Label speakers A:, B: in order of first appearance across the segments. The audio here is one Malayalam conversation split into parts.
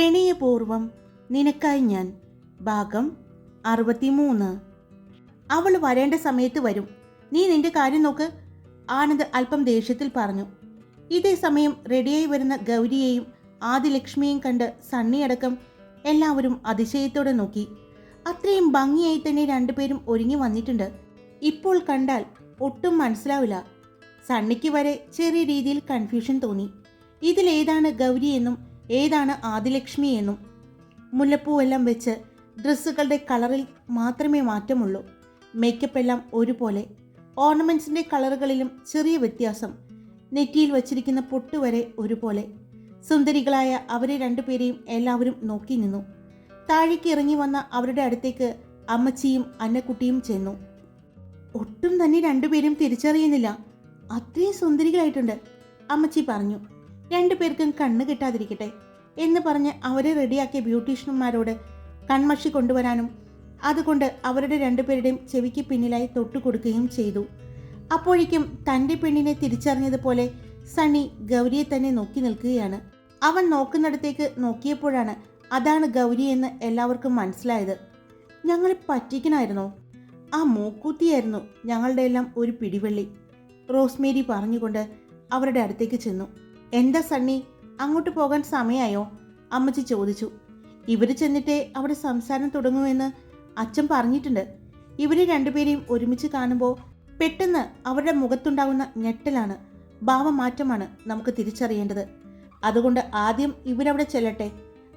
A: പ്രണയപൂർവം നിനക്കായി ഞാൻ. ഭാഗം അറുപത്തിമൂന്ന്. അവൾ വരേണ്ട സമയത്ത് വരും. നീ നിന്റെ കാര്യം നോക്ക്. ആനന്ദ് അല്പം ദേഷ്യത്തിൽ പറഞ്ഞു. ഇതേ സമയം റെഡിയായി വരുന്ന ഗൗരിയെയും ആദിലക്ഷ്മിയെയും കണ്ട് സണ്ണിയടക്കം എല്ലാവരും അതിശയത്തോടെ നോക്കി. അത്രയും ഭംഗിയായി തന്നെ രണ്ടുപേരും ഒരുങ്ങി വന്നിട്ടുണ്ട്. ഇപ്പോൾ കണ്ടാൽ ഒട്ടും മനസ്സിലാവില്ല. സണ്ണിക്ക് വരെ ചെറിയ രീതിയിൽ കൺഫ്യൂഷൻ തോന്നി. ഇതിലേതാണ് ഗൗരി എന്നും ഏതാണ് ആദിലക്ഷ്മി എന്നും മുല്ലപ്പൂവെല്ലാം വെച്ച് ഡ്രസ്സുകളുടെ കളറിൽ മാത്രമേ മാറ്റമുള്ളൂ. മേക്കപ്പ് എല്ലാം ഒരുപോലെ. ഓർണമെന്റ്സിന്റെ കളറുകളിലും ചെറിയ വ്യത്യാസം. നെറ്റിയിൽ വച്ചിരിക്കുന്ന പൊട്ട് വരെ ഒരുപോലെ. സുന്ദരികളായ അവരെ രണ്ടുപേരെയും എല്ലാവരും നോക്കി നിന്നു. താഴേക്ക് ഇറങ്ങി വന്ന അവരുടെ അടുത്തേക്ക് അമ്മച്ചിയും അന്നക്കുട്ടിയും ചെന്നു. ഒട്ടും തന്നെ രണ്ടുപേരും തിരിച്ചറിയുന്നില്ല. അത്രയും സുന്ദരികളായിട്ടുണ്ട് അമ്മച്ചി പറഞ്ഞു. രണ്ടുപേർക്കും കണ്ണ് കിട്ടാതിരിക്കട്ടെ. എന്ന് പറഞ്ഞ് അവരെ റെഡിയാക്കിയ ബ്യൂട്ടീഷ്യന്മാരോട് കൺമഷി കൊണ്ടുവരാനും അതുകൊണ്ട് അവരുടെ രണ്ടുപേരുടെയും ചെവിക്ക് പിന്നിലായി തൊട്ടുകൊടുക്കുകയും ചെയ്തു. അപ്പോഴേക്കും തന്റെ പെണ്ണിനെ തിരിച്ചറിഞ്ഞതുപോലെ സണ്ണി ഗൗരിയെ തന്നെ നോക്കി നിൽക്കുകയാണ്. അവൻ നോക്കുന്നിടത്തേക്ക് നോക്കിയപ്പോഴാണ് അതാണ് ഗൗരി എന്ന് എല്ലാവർക്കും മനസ്സിലായത്. ഞങ്ങളെ പറ്റിക്കണമായിരുന്നോ ആ മൂക്കൂത്തിയായിരുന്നു ഞങ്ങളുടെ എല്ലാം ഒരു പിടിവെള്ളി റോസ്മേരി പറഞ്ഞുകൊണ്ട് അവരുടെ അടുത്തേക്ക് ചെന്നു. എന്താ സണ്ണി? അങ്ങോട്ട് പോകാൻ സമയമായോ? അമ്മച്ചി ചോദിച്ചു. ഇവർ ചെന്നിട്ടേ അവിടെ സംസാരം തുടങ്ങുമെന്ന് അച്ഛൻ പറഞ്ഞിട്ടുണ്ട്. ഇവരെ രണ്ടുപേരെയും ഒരുമിച്ച് കാണുമ്പോൾ പെട്ടെന്ന് അവരുടെ മുഖത്തുണ്ടാകുന്ന ഞെട്ടലാണ് ഭാവമാറ്റമാണ് നമുക്ക് തിരിച്ചറിയേണ്ടത്. അതുകൊണ്ട് ആദ്യം ഇവരവിടെ ചെല്ലട്ടെ.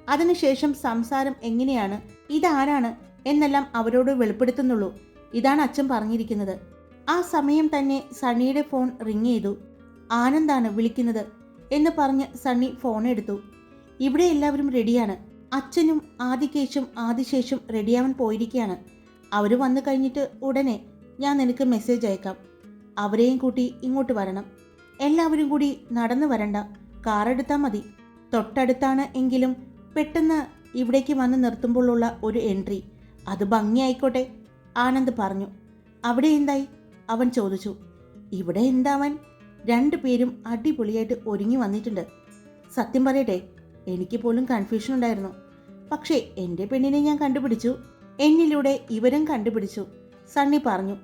A: അതിനുശേഷം സംസാരം എങ്ങനെയാണ് ഇതാരാണ് എന്നെല്ലാം അവരോട് വെളിപ്പെടുത്തുന്നുള്ളൂ ഇതാണ് അച്ഛൻ പറഞ്ഞിരിക്കുന്നത്. ആ സമയം തന്നെ സണ്ണിയുടെ ഫോൺ റിങ് ചെയ്തു. ആനന്ദാണ് വിളിക്കുന്നത് എന്ന് പറഞ്ഞ് സണ്ണി ഫോൺ എടുത്തു. ഇവിടെ എല്ലാവരും റെഡിയാണ് അച്ഛനും ആദികേശും ആദിശേഷും റെഡിയാവാൻ പോയിരിക്കുകയാണ് അവർ വന്നു കഴിഞ്ഞിട്ട് ഉടനെ ഞാൻ നിനക്ക് മെസ്സേജ് അയക്കാം. അവരെയും കൂട്ടി ഇങ്ങോട്ട് വരണം. എല്ലാവരും കൂടി നടന്നു വരണ്ട. കാർ എടുത്താൽ മതി. തൊട്ടടുത്താണ് എങ്കിലും പെട്ടെന്ന് ഇവിടേക്ക് വന്ന് നിർത്തുമ്പോഴുള്ള ഒരു എൻട്രി അത് ഭംഗിയായിക്കോട്ടെ ആനന്ദ് പറഞ്ഞു. അവിടെ എന്തായി? അവൻ ചോദിച്ചു. ഇവിടെ എന്താവൻ രണ്ടു പേരും അടിപൊളിയായിട്ട് ഒരുങ്ങി വന്നിട്ടുണ്ട്. സത്യം പറയട്ടെ എനിക്ക് പോലും കൺഫ്യൂഷൻ ഉണ്ടായിരുന്നു. പക്ഷേ എന്റെ പെണ്ണിനെ ഞാൻ കണ്ടുപിടിച്ചു. എന്നിലൂടെ ഇവരും കണ്ടുപിടിച്ചു. സണ്ണി പറഞ്ഞു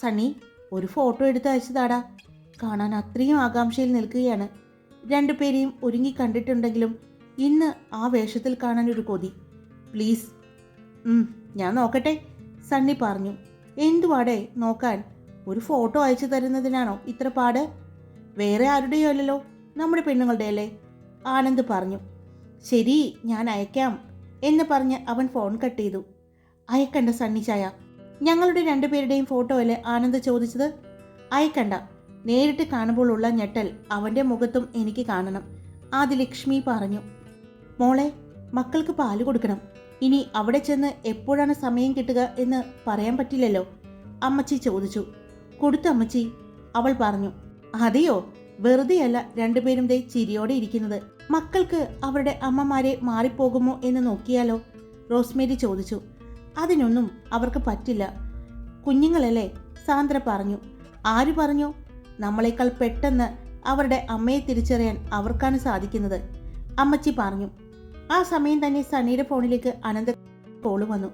A: സണ്ണി ഒരു ഫോട്ടോ എടുത്ത് അയച്ചതാടാ. കാണാൻ അത്രയും ആകാംക്ഷയിൽ നിൽക്കുകയാണ്. രണ്ടുപേരെയും ഒരുങ്ങി കണ്ടിട്ടുണ്ടെങ്കിലും ഇന്ന് ആ വേഷത്തിൽ കാണാൻ ഒരു കൊതി. പ്ലീസ് ഞാൻ നോക്കട്ടെ സണ്ണി പറഞ്ഞു. എന്തുവാടെ നോക്കാൻ? ഒരു ഫോട്ടോ അയച്ചു തരുന്നതിനാണോ ഇത്ര പാട്? വേറെ ആരുടെയോ അല്ലല്ലോ. നമ്മുടെ പെണ്ണുങ്ങളുടെ അല്ലേ ആനന്ദ് പറഞ്ഞു. ശരി ഞാൻ അയക്കാം എന്ന് പറഞ്ഞ് അവൻ ഫോൺ കട്ട് ചെയ്തു. അയക്കണ്ട സണ്ണി ചായ. ഞങ്ങളുടെ രണ്ടുപേരുടെയും ഫോട്ടോ അല്ലേ ആനന്ദ് ചോദിച്ചത്? അയക്കണ്ട. നേരിട്ട് കാണുമ്പോൾ ഉള്ള ഞെട്ടൽ അവന്റെ മുഖത്തും എനിക്ക് കാണണം. ആദ്യ ലക്ഷ്മി പറഞ്ഞു. മോളെ മക്കൾക്ക് പാൽ കൊടുക്കണം. ഇനി അവിടെ ചെന്ന് എപ്പോഴാണ് സമയം കിട്ടുക എന്ന് പറയാൻ പറ്റില്ലല്ലോ? അമ്മച്ചി ചോദിച്ചു. കൊടുത്തു അമ്മച്ചി. അവൾ പറഞ്ഞു. അതെയോ? വെറുതെയല്ല രണ്ടുപേരും ദേ ചിരിയോടെ ഇരിക്കുന്നത്. മക്കൾക്ക് അവരുടെ അമ്മമാരെ മാറിപ്പോകുമോ എന്ന് നോക്കിയാലോ? റോസ്മേരി ചോദിച്ചു. അതിനൊന്നും അവർക്ക് പറ്റില്ല. കുഞ്ഞുങ്ങളല്ലേ? സാന്ദ്ര പറഞ്ഞു. ആര് പറഞ്ഞു? നമ്മളെക്കാൾ പെട്ടെന്ന് അവരുടെ അമ്മയെ തിരിച്ചറിയാൻ അവർക്കാണ് സാധിക്കുന്നത്. അമ്മച്ചി പറഞ്ഞു. ആ സമയം തന്നെ സണ്ണിയുടെ ഫോണിലേക്ക് അനന്ത കോൾ വന്നു.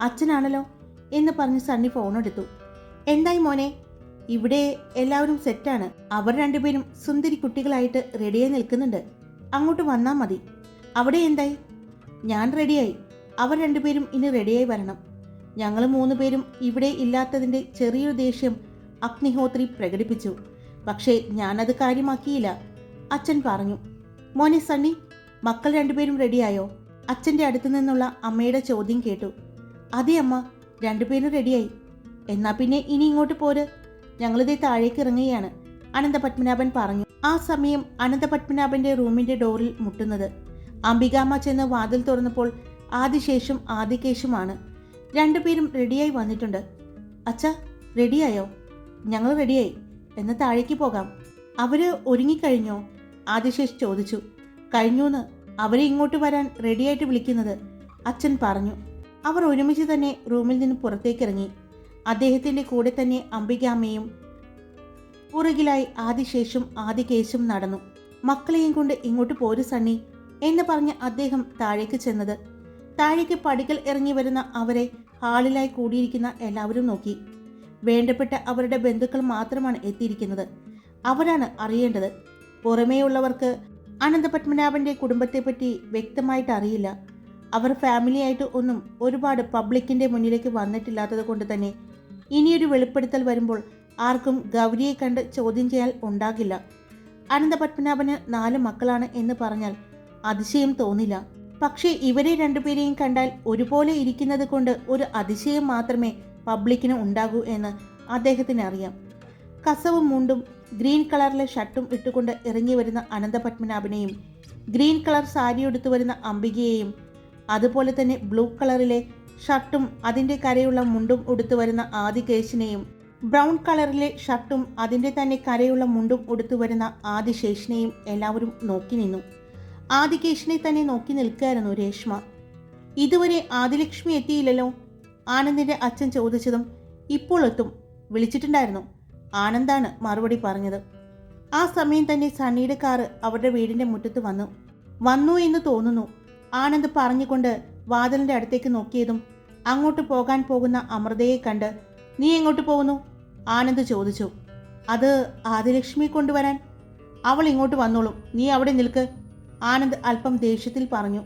A: അച്ഛനാണല്ലോ എന്ന് പറഞ്ഞ് സണ്ണി ഫോണെടുത്തു. എന്തായി മോനെ? ഇവിടെ എല്ലാവരും സെറ്റാണ്. അവർ രണ്ടുപേരും സുന്ദരി കുട്ടികളായിട്ട് റെഡിയായി നിൽക്കുന്നുണ്ട്. അങ്ങോട്ട് വന്നാൽ മതി. അവിടെ എന്തായി? ഞാൻ റെഡിയായി. അവർ രണ്ടുപേരും ഇനി റെഡിയായി വരണം. ഞങ്ങൾ മൂന്ന് പേരും ഇവിടെ ഇല്ലാത്തതിന്റെ ചെറിയൊരു ദേഷ്യം അഗ്നിഹോത്രി പ്രകടിപ്പിച്ചു. പക്ഷേ ഞാനത് കാര്യമാക്കിയില്ല. അച്ഛൻ പറഞ്ഞു മോനെ സണ്ണി മക്കൾ രണ്ടുപേരും റെഡിയായോ? അച്ഛന്റെ അടുത്തു നിന്നുള്ള അമ്മയുടെ ചോദ്യം കേട്ടു. അതെ അമ്മ രണ്ടുപേരും റെഡിയായി. എന്നാ പിന്നെ ഇനി ഇങ്ങോട്ട് പോര്. ഞങ്ങളിതേ താഴേക്ക് ഇറങ്ങുകയാണ്. അനന്തപത്മനാഭൻ പറഞ്ഞു. ആ സമയം അനന്തപത്മനാഭന്റെ റൂമിന്റെ ഡോറിൽ മുട്ടുന്നത്. അംബികാമ്മ ചെന്ന് വാതിൽ തുറന്നപ്പോൾ ആദിശേഷും ആദികേശുമാണ്. രണ്ടുപേരും റെഡിയായി വന്നിട്ടുണ്ട്. അച്ഛ റെഡിയായോ? ഞങ്ങൾ റെഡിയായി. എന്ന് താഴേക്ക് പോകാം. അവർ ഒരുങ്ങിക്കഴിഞ്ഞോ? ആദിശേഷ് ചോദിച്ചു. കഴിഞ്ഞൂന്ന്. അവരെ ഇങ്ങോട്ട് വരാൻ റെഡിയായിട്ട് വിളിക്കുന്നത് അച്ഛൻ പറഞ്ഞു. അവർ ഒരുമിച്ച് തന്നെ റൂമിൽ നിന്ന് പുറത്തേക്കിറങ്ങി അദ്ദേഹത്തിന്റെ കൂടെ തന്നെ അംബികാമ്മയും പുറകിലായി ആദിശേഷും ആദികേശും നടന്നു. മക്കളെയും കൊണ്ട് ഇങ്ങോട്ട് പോരു സണ്ണി എന്ന് പറഞ്ഞ് അദ്ദേഹം താഴേക്ക് ചെന്നത്. താഴേക്ക് പടികൾ ഇറങ്ങി വരുന്ന അവരെ ഹാളിലായി കൂടിയിരിക്കുന്ന എല്ലാവരും നോക്കി. വേണ്ടപ്പെട്ട അവരുടെ ബന്ധുക്കൾ മാത്രമാണ് എത്തിയിരിക്കുന്നത്. അവരാണ് അറിയേണ്ടത്. പുറമേയുള്ളവർക്ക് അനന്തപത്മനാഭന്റെ കുടുംബത്തെപ്പറ്റി വ്യക്തമായിട്ട് അറിയില്ല. അവർ ഫാമിലി ആയിട്ട് ഒന്നും ഒരുപാട് പബ്ലിക്കിന്റെ മുന്നിലേക്ക് വന്നിട്ടില്ലാത്തത് കൊണ്ട് തന്നെ ഇനിയൊരു വെളിപ്പെടുത്തൽ വരുമ്പോൾ ആർക്കും ഗൗരിയെ കണ്ട് ചോദ്യം ചെയ്യാൻ ഉണ്ടാകില്ല. അനന്തപത്മനാഭന് നാല് മക്കളാണ് എന്ന് പറഞ്ഞാൽ അതിശയം തോന്നില്ല. പക്ഷേ ഇവരെ രണ്ടുപേരെയും കണ്ടാൽ ഒരുപോലെ ഇരിക്കുന്നത് കൊണ്ട് ഒരു അതിശയം മാത്രമേ പബ്ലിക്കിന് ഉണ്ടാകൂ എന്ന് അദ്ദേഹത്തിന് അറിയാം കസവും മുണ്ടും ഗ്രീൻ കളറിലെ ഷർട്ടും ഇട്ടുകൊണ്ട് ഇറങ്ങി വരുന്ന അനന്തപത്മനാഭനെയും ഗ്രീൻ കളർ സാരി എടുത്തു വരുന്ന അംബികയെയും അതുപോലെ തന്നെ ബ്ലൂ കളറിലെ ഷർട്ടും അതിന്റെ കരയുള്ള മുണ്ടും ഉടുത്തു വരുന്ന ആദികേശിനെയും ബ്രൗൺ കളറിലെ ഷർട്ടും അതിന്റെ തന്നെ കരയുള്ള മുണ്ടും ഉടുത്തു വരുന്ന ആദിശേഷിനെയും എല്ലാവരും നോക്കി നിന്നു. ആദികേഷിനെ തന്നെ നോക്കി നിൽക്കുകയായിരുന്നു രേഷ്മ. ഇതുവരെ ആദിലക്ഷ്മി എത്തിയില്ലല്ലോ? ആനന്ദിന്റെ അച്ഛൻ ചോദിച്ചതും ഇപ്പോൾ എത്തും വിളിച്ചിട്ടുണ്ടായിരുന്നു. ആനന്ദാണ് മറുപടി പറഞ്ഞത്. ആ സമയം തന്നെ സണ്ണിയുടെ കാറ് അവരുടെ വീടിന്റെ മുറ്റത്ത് വന്നു. വന്നു എന്ന് തോന്നുന്നു ആനന്ദ് പറഞ്ഞുകൊണ്ട് വാതിലിന്റെ അടുത്തേക്ക് നോക്കിയതും അങ്ങോട്ട് പോകാൻ പോകുന്ന അമൃതയെ കണ്ട് നീ എങ്ങോട്ട് പോകുന്നു? ആനന്ദ് ചോദിച്ചു. അത് ആദിലക്ഷ്മി കൊണ്ടുവരാൻ. അവൾ ഇങ്ങോട്ട് വന്നോളും. നീ അവിടെ നിൽക്ക്. ആനന്ദ് അല്പം ദേഷ്യത്തിൽ പറഞ്ഞു.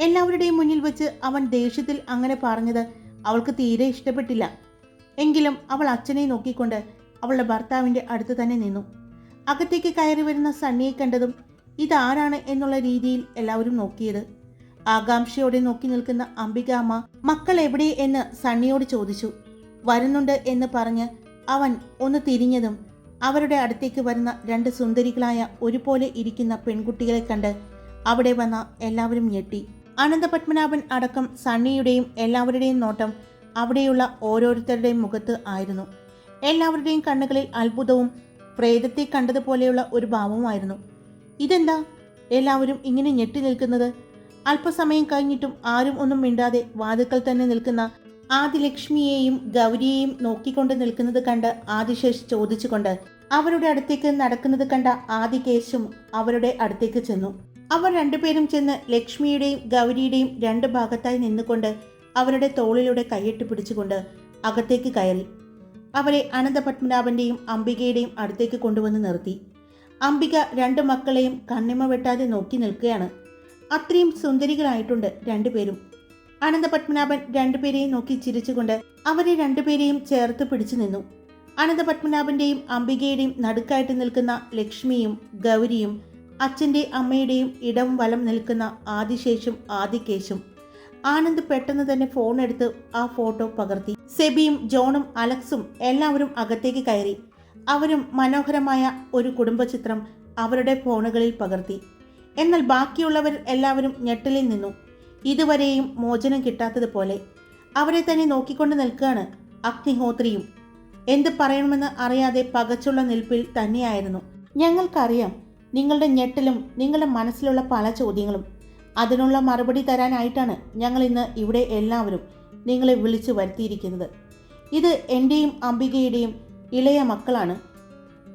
A: എല്ലാവരുടെയും മുന്നിൽ വെച്ച് അവൻ ദേഷ്യത്തിൽ അങ്ങനെ പറഞ്ഞത് അവൾക്ക് തീരെ ഇഷ്ടപ്പെട്ടില്ല. എങ്കിലും അവൾ അച്ഛനെ നോക്കിക്കൊണ്ട് അവളുടെ ഭർത്താവിന്റെ അടുത്ത് തന്നെ നിന്നു. അകത്തേക്ക് കയറി വരുന്ന സണ്ണിയെ കണ്ടതും ഇതാരാണ് എന്നുള്ള രീതിയിൽ എല്ലാവരും നോക്കിയത്. ആകാംക്ഷയോടെ നോക്കി നിൽക്കുന്ന അംബികാമ്മ മക്കൾ എവിടെ? എന്ന് സണ്ണിയോട് ചോദിച്ചു. വരുന്നുണ്ട് എന്ന് പറഞ്ഞ് അവൻ ഒന്ന് തിരിഞ്ഞതും അവരുടെ അടുത്തേക്ക് വരുന്ന രണ്ട് സുന്ദരികളായ ഒരുപോലെ ഇരിക്കുന്ന പെൺകുട്ടികളെ കണ്ട് അവിടെ വന്ന എല്ലാവരും ഞെട്ടി. അനന്തപത്മനാഭൻ അടക്കം സണ്ണിയുടെയും എല്ലാവരുടെയും നോട്ടം അവിടെയുള്ള ഓരോരുത്തരുടെയും മുഖത്ത് ആയിരുന്നു. എല്ലാവരുടെയും കണ്ണുകളിൽ അത്ഭുതവും പ്രേതത്തെ കണ്ടതുപോലെയുള്ള ഒരു ഭാവമായിരുന്നു ഇതെന്താ? എല്ലാവരും ഇങ്ങനെ ഞെട്ടി നിൽക്കുന്നത്? അല്പസമയം കഴിഞ്ഞിട്ടും ആരും ഒന്നും മിണ്ടാതെ വാതുക്കൽ തന്നെ നിൽക്കുന്ന ആദിലക്ഷ്മിയെയും ഗൗരിയെയും നോക്കിക്കൊണ്ട് നിൽക്കുന്നത് കണ്ട് ആദിശേഷ് ചോദിച്ചുകൊണ്ട് അവരുടെ അടുത്തേക്ക് നടക്കുന്നത് കണ്ട ആദികേശും അവരുടെ അടുത്തേക്ക് ചെന്നു. അവർ രണ്ടുപേരും ചെന്ന് ലക്ഷ്മിയുടെയും ഗൗരിയുടെയും രണ്ട് ഭാഗത്തായി നിന്നുകൊണ്ട് അവരുടെ തോളിലൂടെ കൈയിട്ട് പിടിച്ചുകൊണ്ട് അകത്തേക്ക് കയറി. അവരെ അനന്തപത്മനാഭന്റെയും അംബികയുടെയും അടുത്തേക്ക് കൊണ്ടുവന്ന് നിർത്തി. അംബിക രണ്ട് മക്കളെയും കണ്ണിമ വെട്ടാതെ നോക്കി നിൽക്കുകയാണ്. അത്രയും സുന്ദരികളായിട്ടുണ്ട് രണ്ടുപേരും. അനന്തപത്മനാഭൻ രണ്ടുപേരെയും നോക്കി ചിരിച്ചുകൊണ്ട് അവരെ രണ്ടുപേരെയും ചേർത്ത് പിടിച്ചു നിന്നു. അനന്തപത്മനാഭന്റെയും അംബികയുടെയും നടുക്കായിട്ട് നിൽക്കുന്ന ലക്ഷ്മിയും ഗൗരിയും അച്ഛന്റെ അമ്മയുടെയും ഇടം വലം നിൽക്കുന്ന ആദിശേഷും ആദികേശും. ആനന്ദ് പെട്ടെന്ന് തന്നെ ഫോൺ എടുത്ത് ആ ഫോട്ടോ പകർത്തി. സെബിയും ജോണും അലക്സും എല്ലാവരും അകത്തേക്ക് കയറി. അവരും മനോഹരമായ ഒരു കുടുംബചിത്രം അവരുടെ ഫോണുകളിൽ പകർത്തി. എന്നാൽ ബാക്കിയുള്ളവർ എല്ലാവരും ഞെട്ടലിൽ നിന്നു. ഇതുവരെയും മോചനം കിട്ടാത്തതുപോലെ അവരെ തന്നെ നോക്കിക്കൊണ്ട് നിൽക്കുകയാണ് അഗ്നിഹോത്രിയും. എന്ത് പറയണമെന്ന് അറിയാതെ പകച്ചുള്ള നിൽപ്പിൽ തന്നെയായിരുന്നു. ഞങ്ങൾക്കറിയാം നിങ്ങളുടെ ഞെട്ടലും നിങ്ങളുടെ മനസ്സിലുള്ള പല ചോദ്യങ്ങളും. അതിനുള്ള മറുപടി തരാനായിട്ടാണ് ഞങ്ങൾ ഇന്ന് ഇവിടെ എല്ലാവരും നിങ്ങളെ വിളിച്ചു വരുത്തിയിരിക്കുന്നത്. ഇത് എന്റെയും അംബികയുടെയും ഇളയ മക്കളാണ്.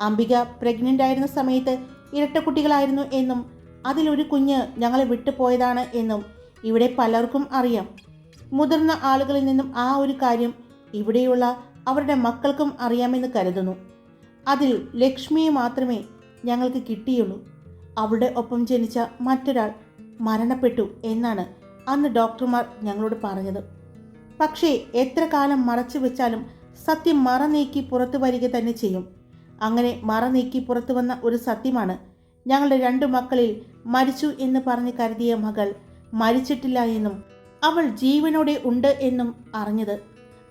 A: അംബിക പ്രഗ്നന്റ് ആയിരുന്ന സമയത്ത് ഇരട്ടക്കുട്ടികളായിരുന്നു എന്നും അതിലൊരു കുഞ്ഞ് ഞങ്ങളെ വിട്ടുപോയതാണ് എന്നും ഇവിടെ പലർക്കും അറിയാം. മുതിർന്ന ആളുകളിൽ നിന്നും ആ ഒരു കാര്യം ഇവിടെയുള്ള അവരുടെ മക്കൾക്കും അറിയാമെന്ന് കരുതുന്നു. അതിൽ ലക്ഷ്മിയെ മാത്രമേ ഞങ്ങൾക്ക് കിട്ടിയുള്ളൂ. അവളുടെ ഒപ്പം ജനിച്ച മറ്റൊരാൾ മരണപ്പെട്ടു എന്നാണ് അന്ന് ഡോക്ടർമാർ ഞങ്ങളോട് പറഞ്ഞത്. പക്ഷേ എത്ര കാലം മറച്ചു വെച്ചാലും സത്യം മറ നീക്കി പുറത്തു വരിക തന്നെ ചെയ്യും. അങ്ങനെ മറ നീക്കി പുറത്തു വന്ന ഒരു സത്യമാണ് ഞങ്ങളുടെ രണ്ടു മക്കളിൽ മരിച്ചു എന്ന് പറഞ്ഞ് കരുതിയ മകൾ മരിച്ചിട്ടില്ല എന്നും അവൾ ജീവനോടെ ഉണ്ട് എന്നും അറിഞ്ഞത്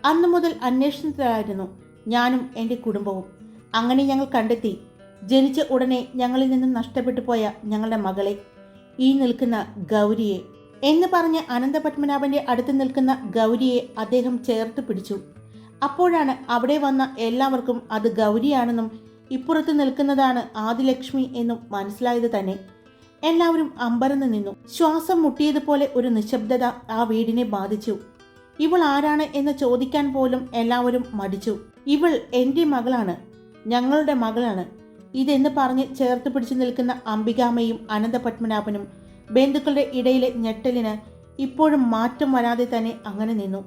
A: അന്നു മുതൽ അന്വേഷണത്തിലായിരുന്നു ഞാനും എന്റെ കുടുംബവും. അങ്ങനെ ഞങ്ങൾ കണ്ടെത്തി. ജനിച്ച ഉടനെ ഞങ്ങളിൽ നിന്നും നഷ്ടപ്പെട്ടു പോയ ഞങ്ങളുടെ മകളെ ഈ നിൽക്കുന്ന ഗൗരിയെ എന്ന് പറഞ്ഞ് അനന്തപത്മനാഭന്റെ അടുത്ത് നിൽക്കുന്ന ഗൗരിയെ അദ്ദേഹം ചേർത്ത് പിടിച്ചു. അപ്പോഴാണ് അവിടെ വന്ന എല്ലാവർക്കും അത് ഗൗരിയാണെന്നും ഇപ്പുറത്ത് നിൽക്കുന്നതാണ് ആദിലക്ഷ്മി എന്നും മനസ്സിലായത് തന്നെ. എല്ലാവരും അമ്പരന്ന് നിന്നു. ശ്വാസം മുട്ടിയതുപോലെ ഒരു നിശബ്ദത ആ വീടിനെ ബാധിച്ചു. ഇവൾ ആരാണ് എന്ന് ചോദിക്കാൻ പോലും എല്ലാവരും മടിച്ചു. ഇവൾ എന്റെ മകളാണ്. ഞങ്ങളുടെ മകളാണ്. ഇതെന്ന് പറഞ്ഞ് ചേർത്ത് പിടിച്ചു നിൽക്കുന്ന അംബികാമയും അനന്തപത്മനാഭനും ബന്ധുക്കളുടെ ഇടയിലെ ഞെട്ടലിന് ഇപ്പോഴും മാറ്റം വരാതെ തന്നെ അങ്ങനെ നിന്നു.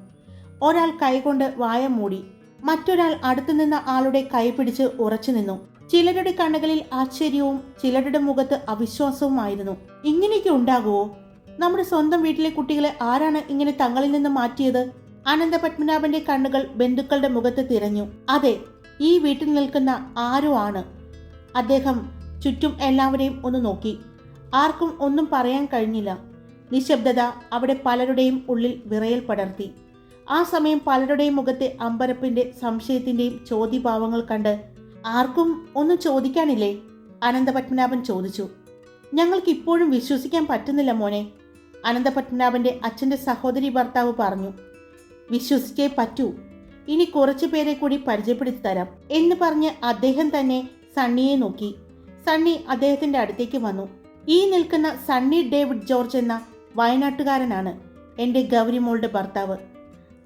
A: ഒരാൾ കൈകൊണ്ട് വായ മൂടി മറ്റൊരാൾ അടുത്തു നിന്ന ആളുടെ കൈ പിടിച്ച് ഉറച്ചു നിന്നു. ചിലരുടെ കണ്ണുകളിൽ ആശ്ചര്യവും ചിലരുടെ മുഖത്ത് അവിശ്വാസവുമായിരുന്നു. ഇങ്ങനെയൊക്കെ ഉണ്ടാകുമോ നമ്മുടെ സ്വന്തം വീട്ടിലെ കുട്ടികളെ ആരാണ് ഇങ്ങനെ തങ്ങളിൽ നിന്ന് മാറ്റിയത്? അനന്ത പത്മനാഭന്റെ കണ്ണുകൾ ബന്ധുക്കളുടെ മുഖത്ത് തിരഞ്ഞു. അതെ ഈ വീട്ടിൽ നിൽക്കുന്ന ആരോ ആണ്? അദ്ദേഹം ചുറ്റും എല്ലാവരെയും ഒന്ന് നോക്കി. ആർക്കും ഒന്നും പറയാൻ കഴിഞ്ഞില്ല. നിശബ്ദത അവിടെ പലരുടെയും ഉള്ളിൽ വിറയൽ പടർത്തി. ആ സമയം പലരുടെയും മുഖത്തെ അമ്പരപ്പിന്റെ സംശയത്തിന്റെയും ചോദ്യഭാവങ്ങൾ കണ്ട് ആർക്കും ഒന്നും ചോദിക്കാനില്ലേ? അനന്തപത്മനാഭൻ ചോദിച്ചു. ഞങ്ങൾക്ക് ഇപ്പോഴും വിശ്വസിക്കാൻ പറ്റുന്നില്ല മോനെ. അനന്തപത്മനാഭന്റെ അച്ഛന്റെ സഹോദരി ഭർത്താവ് പറഞ്ഞു വിശ്വസിച്ചേ പറ്റൂ. ഇനി കുറച്ചു പേരെ കൂടി പരിചയപ്പെടുത്തി തരാം. എന്ന് പറഞ്ഞ് അദ്ദേഹം തന്നെ സണ്ണിയെ നോക്കി. സണ്ണി അദ്ദേഹത്തിന്റെ അടുത്തേക്ക് വന്നു. ഈ നിൽക്കുന്ന സണ്ണി ഡേവിഡ് ജോർജ് എന്ന വയനാട്ടുകാരനാണ് എന്റെ ഗൗരിമോളുടെ ഭർത്താവ്.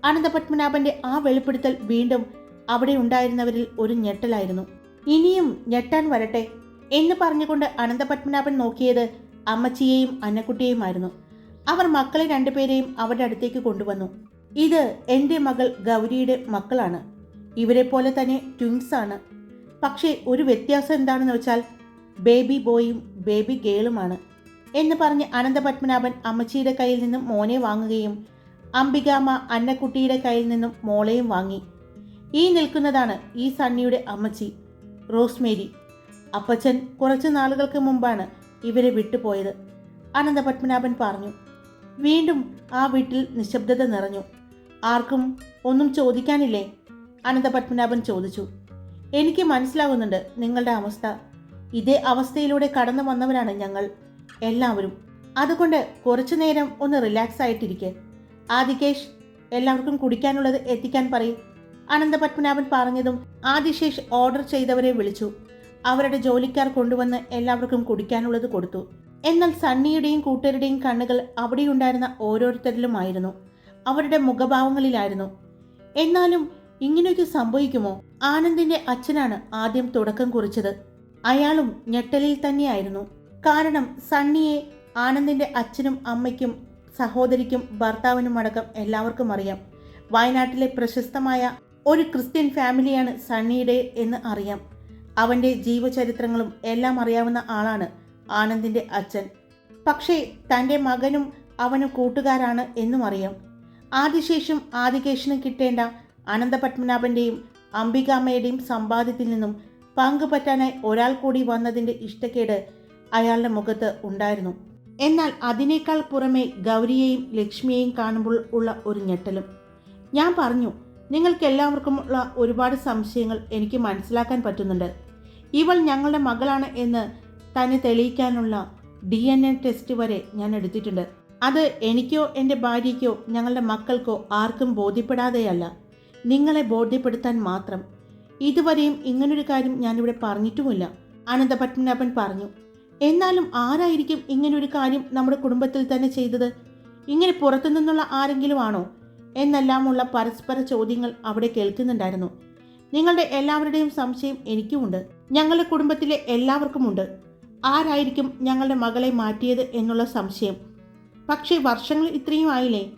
A: അനന്തപത്മനാഭന്റെ ആ വെളിപ്പെടുത്തൽ വീണ്ടും അവിടെ ഉണ്ടായിരുന്നവരിൽ ഒരു ഞെട്ടലായിരുന്നു. ഇനിയും ഞെട്ടാൻ വരട്ടെ എന്ന് പറഞ്ഞുകൊണ്ട് അനന്തപത്മനാഭൻ നോക്കിയത് അമ്മച്ചിയെയും അന്നക്കുട്ടിയെയുമായിരുന്നു. അവർ മക്കളെ രണ്ടുപേരെയും അവരുടെ അടുത്തേക്ക് കൊണ്ടുവന്നു. ഇത് എന്റെ മകൾ ഗൗരിയുടെ മക്കളാണ്. ഇവരെ പോലെ തന്നെ ട്വിൻസ് ആണ്. പക്ഷേ ഒരു വ്യത്യാസം എന്താണെന്ന് വെച്ചാൽ ബേബി ബോയും ബേബി ഗേളുമാണ് എന്ന് പറഞ്ഞ് അനന്തപത്മനാഭൻ അമ്മച്ചിയുടെ കയ്യിൽ നിന്നും മോനെ വാങ്ങുകയും അംബികാമ്മ അന്നക്കുട്ടിയുടെ കയ്യിൽ നിന്നും മോളെയും വാങ്ങി. ഈ നിൽക്കുന്നതാണ് ഈ സണ്ണിയുടെ അമ്മച്ചി റോസ്മേരി. അപ്പച്ചൻ കുറച്ച് നാളുകൾക്ക് മുമ്പാണ് ഇവരെ വിട്ടുപോയത്. അനന്തപത്മനാഭൻ പറഞ്ഞു വീണ്ടും ആ വീട്ടിൽ നിശബ്ദത നിറഞ്ഞു. ആർക്കും ഒന്നും ചോദിക്കാനില്ലേ? അനന്തപത്മനാഭൻ ചോദിച്ചു. എനിക്ക് മനസ്സിലാകുന്നുണ്ട് നിങ്ങളുടെ അവസ്ഥ. ഇതേ അവസ്ഥയിലൂടെ കടന്നു വന്നവരാണ് ഞങ്ങൾ എല്ലാവരും. അതുകൊണ്ട് കുറച്ചു നേരം ഒന്ന് റിലാക്സ് ആയിട്ടിരിക്കെ. ആദികേഷ് എല്ലാവർക്കും കുടിക്കാനുള്ളത് എത്തിക്കാൻ പറയും. അനന്തപത്മനാഭൻ പറഞ്ഞതും ആദിശേഷ് ഓർഡർ ചെയ്തവരെ വിളിച്ചു. അവരുടെ ജോലിക്കാർ കൊണ്ടുവന്ന് എല്ലാവർക്കും കുടിക്കാനുള്ളത് കൊടുത്തു. എന്നാൽ സണ്ണിയുടെയും കൂട്ടരുടെയും കണ്ണുകൾ അവിടെയുണ്ടായിരുന്ന ഓരോരുത്തരിലുമായിരുന്നു. അവരുടെ മുഖഭാവങ്ങളിലായിരുന്നു. എന്നാലും ഇങ്ങനെയൊക്കെ സംഭവിക്കുമോ? ആനന്ദിന്റെ അച്ഛനാണ് ആദ്യം തുടക്കം കുറിച്ചത്. അയാളും ഞെട്ടലിൽ തന്നെയായിരുന്നു. കാരണം സണ്ണിയെ ആനന്ദിന്റെ അച്ഛനും അമ്മയ്ക്കും സഹോദരിക്കും ഭർത്താവിനും അടക്കം എല്ലാവർക്കും അറിയാം. വയനാട്ടിലെ പ്രശസ്തമായ ഒരു ക്രിസ്ത്യൻ ഫാമിലിയാണ് സണ്ണിയുടെ എന്ന് അറിയാം. അവന്റെ ജീവചരിത്രങ്ങളും എല്ലാം അറിയാവുന്ന ആളാണ് ആനന്ദിന്റെ അച്ഛൻ. പക്ഷേ തന്റെ മകനും അവനും കൂട്ടുകാരാണ് എന്നും അറിയാം. ആദിശേഷം ആദികേശനും കിട്ടേണ്ട അനന്തപത്മനാഭന്റെയും അംബികാമ്മയുടെയും സമ്പാദ്യത്തിൽ നിന്നും പങ്കുപറ്റാനായി ഒരാൾ കൂടി വന്നതിന്റെ ഇഷ്ടക്കേട് അയാളുടെ മുഖത്ത് ഉണ്ടായിരുന്നു. എന്നാൽ അതിനേക്കാൾ പുറമെ ഗൗരിയെയും ലക്ഷ്മിയെയും കാണുമ്പോൾ ഉള്ള ഒരു ഞെട്ടലും. ഞാൻ പറഞ്ഞു നിങ്ങൾക്ക് എല്ലാവർക്കും ഉള്ള ഒരുപാട് സംശയങ്ങൾ എനിക്ക് മനസ്സിലാക്കാൻ പറ്റുന്നുണ്ട്. ഇവൾ ഞങ്ങളുടെ മകളാണ് എന്ന് തന്നെ തെളിയിക്കാനുള്ള ഡി എൻ എ ടെസ്റ്റ് വരെ ഞാൻ എടുത്തിട്ടുണ്ട്. അത് എനിക്കോ എന്റെ ഭാര്യയ്ക്കോ ഞങ്ങളുടെ മക്കൾക്കോ ആർക്കും ബോധ്യപ്പെടാതെയല്ല. നിങ്ങളെ ബോധ്യപ്പെടുത്താൻ മാത്രം. ഇതുവരെയും ഇങ്ങനൊരു കാര്യം ഞാനിവിടെ പറഞ്ഞിട്ടുമില്ല അനന്തപത്മനാഭൻ പറഞ്ഞു. എന്നാലും ആരായിരിക്കും ഇങ്ങനൊരു കാര്യം നമ്മുടെ കുടുംബത്തിൽ തന്നെ ചെയ്തത്? ഇങ്ങനെ പുറത്തു നിന്നുള്ള ആരെങ്കിലും ആണോ എന്നെല്ലാമുള്ള പരസ്പര ചോദ്യങ്ങൾ അവിടെ കേൾക്കുന്നുണ്ടായിരുന്നു. നിങ്ങളുടെ എല്ലാവരുടെയും സംശയം എനിക്കുമുണ്ട്. ഞങ്ങളുടെ കുടുംബത്തിലെ എല്ലാവർക്കുമുണ്ട്. ആരായിരിക്കും ഞങ്ങളുടെ മകളെ മാറ്റിയത് എന്നുള്ള സംശയം. പക്ഷേ വർഷങ്ങൾ ഇത്രയും ആയില്ലേ?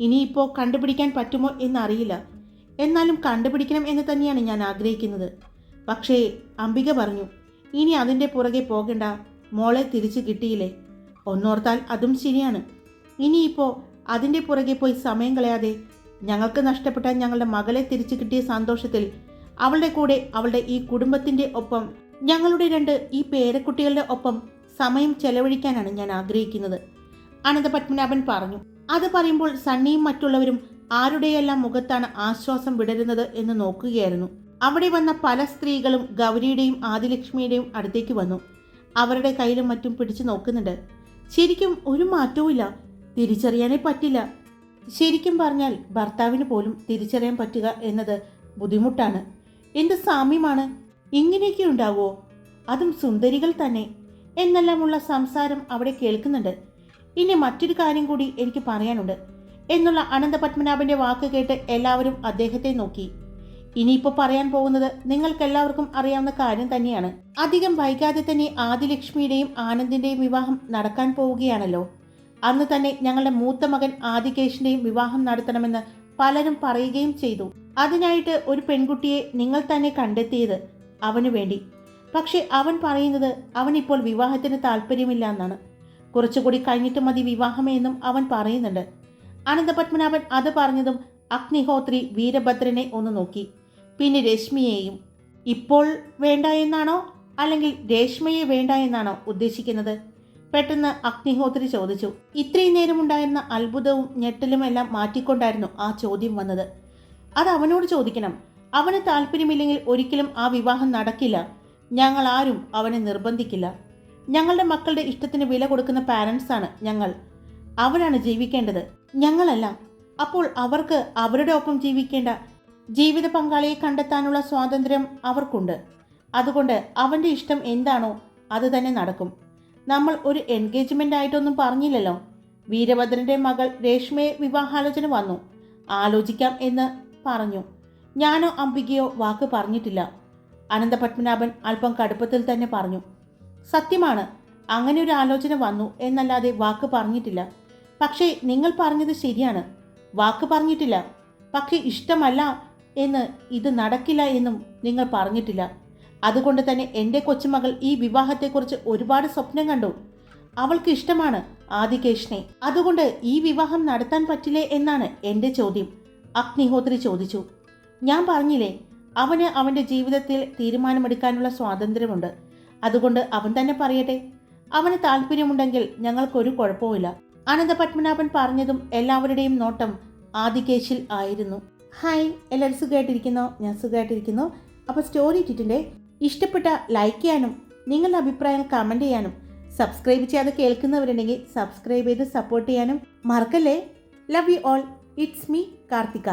A: ഇനിയിപ്പോൾ കണ്ടുപിടിക്കാൻ പറ്റുമോ എന്നറിയില്ല. എന്നാലും കണ്ടുപിടിക്കണം എന്ന് തന്നെയാണ് ഞാൻ ആഗ്രഹിക്കുന്നത്. പക്ഷേ അംബിക പറഞ്ഞു ഇനി അതിന്റെ പുറകെ പോകണ്ട. മോളെ തിരിച്ചു കിട്ടിയില്ലേ? ഒന്നോർത്താൽ അതും ശരിയാണ്. ഇനിയിപ്പോൾ അതിന്റെ പുറകെ പോയി സമയം കളയാതെ ഞങ്ങൾക്ക് നഷ്ടപ്പെട്ട ഞങ്ങളുടെ മകളെ തിരിച്ചു കിട്ടിയ സന്തോഷത്തിൽ അവളുടെ കൂടെ അവളുടെ ഈ കുടുംബത്തിന്റെ ഒപ്പം ഞങ്ങളുടെ രണ്ട് ഈ പേരക്കുട്ടികളുടെ ഒപ്പം സമയം ചെലവഴിക്കാനാണ് ഞാൻ ആഗ്രഹിക്കുന്നത്. അനന്തപത്മനാഭൻ പറഞ്ഞു. അത് പറയുമ്പോൾ സണ്ണിയും മറ്റുള്ളവരും ആരുടെയെല്ലാം മുഖത്താണ് ആശ്വാസം വിടരുന്നത് എന്ന് നോക്കുകയായിരുന്നു. അവിടെ വന്ന പല സ്ത്രീകളും ഗൗരിയുടെയും ആദിലക്ഷ്മിയുടെയും അടുത്തേക്ക് വന്നു. അവരുടെ കയ്യിലും മറ്റും പിടിച്ചു നോക്കുന്നുണ്ട്. ശരിക്കും ഒരു മാറ്റവുമില്ല തിരിച്ചറിയാനേ പറ്റില്ല. ശരിക്കും പറഞ്ഞാൽ ഭർത്താവിന് പോലും തിരിച്ചറിയാൻ പറ്റുക എന്നത് ബുദ്ധിമുട്ടാണ്. എന്ത് സാമ്യമാണ്? ഇങ്ങനെയൊക്കെ ഉണ്ടാവുമോ അതും സുന്ദരികൾ തന്നെ. എന്നെല്ലാമുള്ള സംസാരം അവിടെ കേൾക്കുന്നുണ്ട്. ഇനി മറ്റൊരു കാര്യം കൂടി എനിക്ക് പറയാനുണ്ട്. എന്നുള്ള അനന്തപത്മനാഭന്റെ വാക്ക് കേട്ട് എല്ലാവരും അദ്ദേഹത്തെ നോക്കി. ഇനിയിപ്പോൾ പറയാൻ പോകുന്നത് നിങ്ങൾക്കെല്ലാവർക്കും അറിയാവുന്ന കാര്യം തന്നെയാണ്. അധികം വൈകാതെ തന്നെ ആദിലക്ഷ്മിയുടെയും ആനന്ദിന്റെയും വിവാഹം നടക്കാൻ പോവുകയാണല്ലോ. അന്ന് തന്നെ ഞങ്ങളുടെ മൂത്ത മകൻ ആദികേഷിന്റെയും വിവാഹം നടത്തണമെന്ന് പലരും പറയുകയും ചെയ്തു. അതിനായിട്ട് ഒരു പെൺകുട്ടിയെ നിങ്ങൾ തന്നെ കണ്ടെത്തിയത് അവനു വേണ്ടി. പക്ഷെ അവൻ പറയുന്നത് അവനിപ്പോൾ വിവാഹത്തിന് താല്പര്യമില്ല എന്നാണ്. കുറച്ചുകൂടി കഴിഞ്ഞിട്ട് മതി വിവാഹമെന്നും അവൻ പറയുന്നുണ്ട്. അനന്തപത്മനാഭൻ അത് പറഞ്ഞതും അഗ്നിഹോത്രി വീരഭദ്രനെ ഒന്ന് നോക്കി. പിന്നെ രശ്മിയെയും ഇപ്പോൾ വേണ്ട എന്നാണോ? അല്ലെങ്കിൽ രേഷ്മയെ വേണ്ട എന്നാണോ ഉദ്ദേശിക്കുന്നത്? പെട്ടെന്ന് അഗ്നിഹോത്രി ചോദിച്ചു. ഇത്രയും നേരം ഉണ്ടായിരുന്ന അത്ഭുതവും ഞെട്ടലുമെല്ലാം മാറ്റിക്കൊണ്ടായിരുന്നു ആ ചോദ്യം വന്നത്. അത് അവനോട് ചോദിക്കണം. അവന് താല്പര്യമില്ലെങ്കിൽ ഒരിക്കലും ആ വിവാഹം നടക്കില്ല. ഞങ്ങൾ ആരും അവനെ നിർബന്ധിക്കില്ല. ഞങ്ങളുടെ മക്കളുടെ ഇഷ്ടത്തിന് വില കൊടുക്കുന്ന പാരൻസാണ് ഞങ്ങൾ. അവരാണ് ജീവിക്കേണ്ടത്. ഞങ്ങളല്ല. അപ്പോൾ അവർക്ക് അവരുടെ ഒപ്പം ജീവിക്കേണ്ട ജീവിത പങ്കാളിയെ കണ്ടെത്താനുള്ള സ്വാതന്ത്ര്യം അവർക്കുണ്ട്. അതുകൊണ്ട് അവന്റെ ഇഷ്ടം എന്താണോ അത് തന്നെ നടക്കും. നമ്മൾ ഒരു എൻഗേജ്മെന്റ് ആയിട്ടൊന്നും പറഞ്ഞില്ലല്ലോ. വീരഭദ്രന്റെ മകൾ രേഷ്മയെ വിവാഹാലോചന വന്നു. ആലോചിക്കാം എന്ന് പറഞ്ഞു. ഞാനോ അംബികയോ വാക്ക് പറഞ്ഞിട്ടില്ല. അനന്തപത്മനാഭൻ അല്പം കടുപ്പത്തിൽ തന്നെ പറഞ്ഞു. സത്യമാണ് അങ്ങനെ ഒരു ആലോചന വന്നു എന്നല്ലാതെ വാക്ക് പറഞ്ഞിട്ടില്ല. പക്ഷേ നിങ്ങൾ പറഞ്ഞത് ശരിയാണ്. വാക്ക് പറഞ്ഞിട്ടില്ല. പക്ഷേ ഇഷ്ടമല്ല എന്ന് ഇത് നടക്കില്ല എന്നും നിങ്ങൾ പറഞ്ഞിട്ടില്ല. അതുകൊണ്ട് തന്നെ എന്റെ കൊച്ചുമകൾ ഈ വിവാഹത്തെക്കുറിച്ച് ഒരുപാട് സ്വപ്നം കണ്ടു. അവൾക്ക് ഇഷ്ടമാണ് ആദികേഷിനെ. അതുകൊണ്ട് ഈ വിവാഹം നടത്താൻ പറ്റില്ലേ എന്നാണ് എന്റെ ചോദ്യം. അഗ്നിഹോത്രി ചോദിച്ചു. ഞാൻ പറഞ്ഞില്ലേ അവന് അവന്റെ ജീവിതത്തിൽ തീരുമാനമെടുക്കാനുള്ള സ്വാതന്ത്ര്യമുണ്ട്. അതുകൊണ്ട് അവൻ തന്നെ പറയട്ടെ. അവന് താല്പര്യമുണ്ടെങ്കിൽ ഞങ്ങൾക്കൊരു കുഴപ്പവുമില്ല. അനന്തപത്മനാഭൻ പറഞ്ഞതും എല്ലാവരുടെയും നോട്ടം ആദികേശിൽ ആയിരുന്നു. ഹായ് എല്ലാവരും സുഖമായിട്ടിരിക്കുന്നോ? ഞാൻ സുഖമായിട്ടിരിക്കുന്നു. അപ്പോൾ സ്റ്റോറി ഇട്ടിട്ടുണ്ട്. ഇഷ്ടപ്പെട്ട ലൈക്ക് ചെയ്യാനും നിങ്ങളുടെ അഭിപ്രായം കമന്റ് ചെയ്യാനും സബ്സ്ക്രൈബ് ചെയ്യാതെ കേൾക്കുന്നവരുണ്ടെങ്കിൽ സബ്സ്ക്രൈബ് ചെയ്ത് സപ്പോർട്ട് ചെയ്യാനും മറക്കല്ലേ? Love you all it's me Karthika